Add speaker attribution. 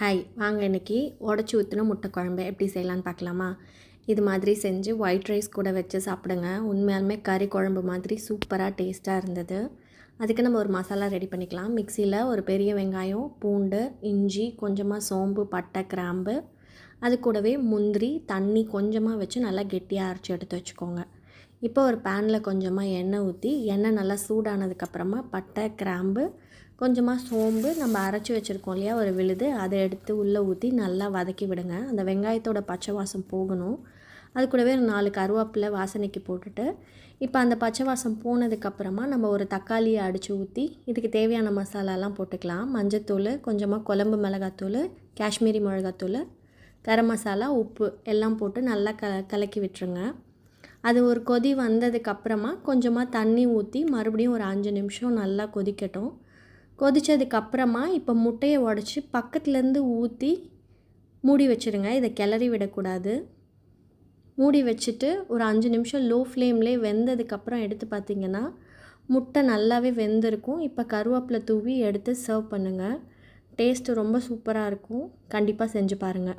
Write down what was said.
Speaker 1: Hi வாங்க இன்னைக்கு உடச்சி ஊற்றின முட்டை குழம்பு எப்படி செய்யலான்னு பார்க்கலாமா? இது மாதிரி செஞ்சு ஒயிட் ரைஸ் கூட வச்சு சாப்பிடுங்க. உண்மையாலுமே கறி குழம்பு மாதிரி சூப்பராக டேஸ்ட்டாக இருந்தது. அதுக்கு நம்ம ஒரு மசாலா ரெடி பண்ணிக்கலாம். மிக்சியில் ஒரு பெரிய வெங்காயம் பூண்டு இஞ்சி கொஞ்சமாக சோம்பு பட்டை கிராம்பு. அது கூடவே முந்திரி தண்ணி கொஞ்சமாக வச்சு நல்லா கெட்டியாக அரைச்சி எடுத்து வச்சுக்கோங்க. இப்போ ஒரு பேனில் கொஞ்சமாக எண்ணெய் ஊற்றி எண்ணெய் நல்லா சூடானதுக்கப்புறமா பட்டை கிராம்பு கொஞ்சமாக சோம்பு நம்ம அரைச்சி வச்சுருக்கோம் இல்லையா ஒரு விழுது அதை எடுத்து உள்ளே ஊற்றி நல்லா வதக்கி விடுங்க. அந்த வெங்காயத்தோட பச்சை வாசம் போகணும். அது கூடவே ஒரு நாலு கருவேப்பிலை வாசனைக்கு போட்டுட்டு இப்போ அந்த பச்சை வாசம் போனதுக்கப்புறமா நம்ம ஒரு தக்காளியை அடித்து ஊற்றி இதுக்கு தேவையான மசாலாலாம் போட்டுக்கலாம். மஞ்சத்தூள் கொஞ்சமாக குழம்பு மிளகாத்தூள் காஷ்மீரி மிளகாத்தூள் கரம் மசாலா உப்பு எல்லாம் போட்டு நல்லா க கலக்கி விட்டுருங்க. அது ஒரு கொதி வந்ததுக்கப்புறமா கொஞ்சமாக தண்ணி ஊற்றி மறுபடியும் ஒரு அஞ்சு நிமிஷம் நல்லா கொதிக்கட்டும். கொதித்ததுக்கப்புறமா இப்போ முட்டையை உடச்சி பக்கத்துலேருந்து ஊற்றி மூடி வச்சுருங்க. இதை கிளறி விடக்கூடாது. மூடி வச்சுட்டு ஒரு அஞ்சு நிமிஷம் லோ ஃப்ளேம்லேயே வெந்ததுக்கப்புறம் எடுத்து பார்த்திங்கன்னா முட்டை நல்லாவே வெந்திருக்கும். இப்போ கருவேப்பிலை தூவி எடுத்து சர்வ் பண்ணுங்கள் டேஸ்ட்டு ரொம்ப சூப்பராக இருக்கும். கண்டிப்பாக செஞ்சு பாருங்கள்